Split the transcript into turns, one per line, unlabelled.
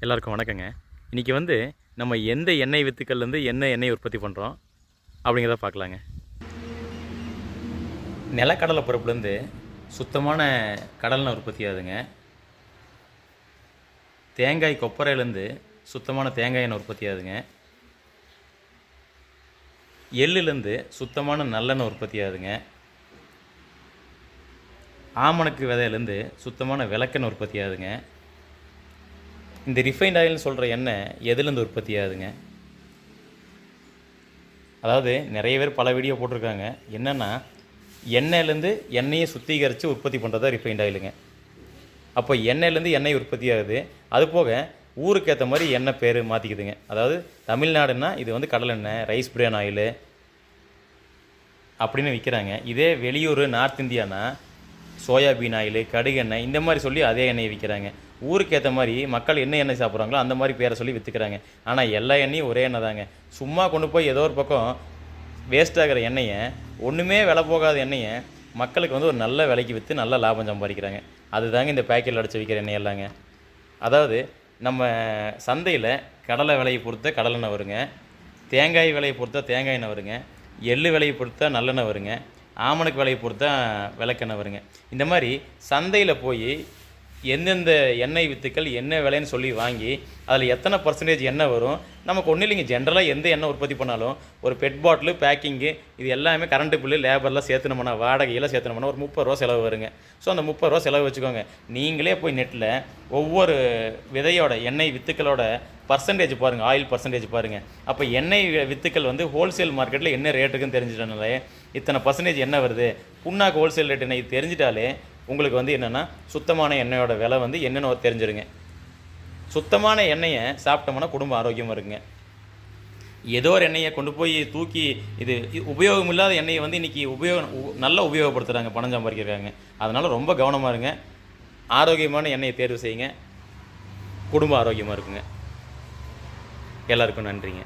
எல்லாருக்கும் வணக்கங்க. இன்றைக்கி வந்து நம்ம எந்த எண்ணெய் வித்துக்கள்லேருந்து என்ன எண்ணெய் உற்பத்தி பண்ணுறோம் அப்படிங்கிறத பார்க்கலாங்க. நிலக்கடலை பருப்புலேருந்து சுத்தமான கடலெண்ணெய் உற்பத்தி ஆகுதுங்க. தேங்காய் கொப்பரையிலேருந்து சுத்தமான தேங்காய் எண்ணெய் உற்பத்தி ஆகுதுங்க. எள்ளுலேருந்து சுத்தமான நல்லெண்ணெய் உற்பத்தி ஆகுதுங்க. ஆமணக்கு விதையிலேருந்து சுத்தமான விளக்கெண்ணெய் உற்பத்தி ஆகுதுங்க. இந்த ரிஃபைண்ட் ஆயில்னு சொல்கிற எண்ணெய் எதுலேருந்து உற்பத்தி ஆகுதுங்க? அதாவது நிறைய பேர் பல வீடியோ போட்டிருக்காங்க. என்னென்னா எண்ணெயிலேருந்து எண்ணெயை சுத்திகரித்து உற்பத்தி பண்ணுறதா ரிஃபைண்ட் ஆயிலுங்க அப்போ எண்ணெயிலேருந்து எண்ணெய் உற்பத்தி ஆகுது. அது போக ஊருக்கு ஏற்ற மாதிரி எண்ணெய் பேர் மாற்றிக்குதுங்க அதாவது தமிழ்நாடுன்னா இது வந்து கடலெண்ணெய் ரைஸ் பிரியாணி ஆயிலு அப்படின்னு விற்கிறாங்க இதே வெளியூர் நார்த் இந்தியானா சோயாபீன் ஆயில் கடுகெண்ணெய் இந்த மாதிரி சொல்லி அதே எண்ணெய் விற்கிறாங்க ஊருக்கு ஏற்ற மாதிரி மக்கள் என்ன எண்ணெய் சாப்பிட்றாங்களோ அந்த மாதிரி பேரை சொல்லி விற்றுக்கிறாங்க ஆனால் எல்லா எண்ணெயும் ஒரே எண்ணெய் தாங்க சும்மா கொண்டு போய் ஏதோ ஒரு பக்கம் வேஸ்ட் ஆகிற எண்ணெயை ஒன்றுமே விலை போகாத எண்ணெயை மக்களுக்கு வந்து ஒரு நல்ல விலைக்கு விற்று நல்ல லாபம் சம்பாதிக்கிறாங்க. அதுதாங்க இந்த பேக்கெட்டில் அடைச்சி விற்கிற எண்ணெய் எல்லாங்க. அதாவது நம்ம சந்தையில் கடலை விலையை பொறுத்த கடலெண்ணெய் வருங்க. தேங்காய் விலையை பொறுத்தா தேங்காய் எண்ணெய் வருங்க. எள்ளு விலையை பொறுத்தா நல்லெண்ணெய் வருங்க. ஆமணக்கு விலையை பொறுத்தா விளக்கெண்ணெய் வருங்க. இந்த மாதிரி சந்தையில் போய் எந்தெந்த எண்ணெய் வித்துக்கள் என்ன விலைன்னு சொல்லி வாங்கி அதில் எத்தனை பர்சன்டேஜ் எண்ணெய் வரும்? நமக்கு ஒன்றும் இல்லைங்க. ஜென்ரலாக எந்த எண்ணெய் உற்பத்தி பண்ணாலும் ஒரு பெட் பாட்டிலு பேக்கிங்கு இது எல்லாமே கரண்ட்டு பில்லு லேபர்லாம் சேர்த்துனோம்னா வாடகையெல்லாம் சேர்த்துனோம்னா ஒரு முப்பது ரூபா செலவு வருங்க. ஸோ அந்த முப்பது ரூபா செலவு வச்சுக்கோங்க. நீங்களே போய் நெட்டில் ஒவ்வொரு விதையோட எண்ணெய் வித்துக்களோட பர்சன்டேஜ் பாருங்கள் ஆயில் பர்சன்டேஜ் பாருங்கள் அப்போ எண்ணெய் வித்துக்கள் வந்து ஹோல்சேல் மார்க்கெட்டில் என்ன ரேட்டுக்குன்னு தெரிஞ்சிட்டனாலே இத்தனை பர்சன்டேஜ் என்ன வருது? புண்ணாக்கு ஹோல்சேல் ரேட் என்ன? இது தெரிஞ்சிட்டாலே உங்களுக்கு வந்து என்னென்னா சுத்தமான எண்ணெயோட விலை வந்து என்னென்னு தெரிஞ்சிருங்க. சுத்தமான எண்ணெயை சாப்பிட்டோம்னா குடும்பம் ஆரோக்கியமாக இருக்குங்க. ஏதோ ஒரு எண்ணெயை கொண்டு போய் தூக்கி இது உபயோகம் இல்லாத எண்ணெயை வந்து இன்றைக்கி உபயோகம் நல்லா உபயோகப்படுத்துகிறாங்க பணம் சம்பாதிக்கிறாங்க அதனால் ரொம்ப கவனமாக இருங்க. ஆரோக்கியமான எண்ணெயை தேர்வு செய்யுங்க. குடும்ப ஆரோக்கியமாக இருக்குங்க. எல்லாருக்கும் நன்றிங்க.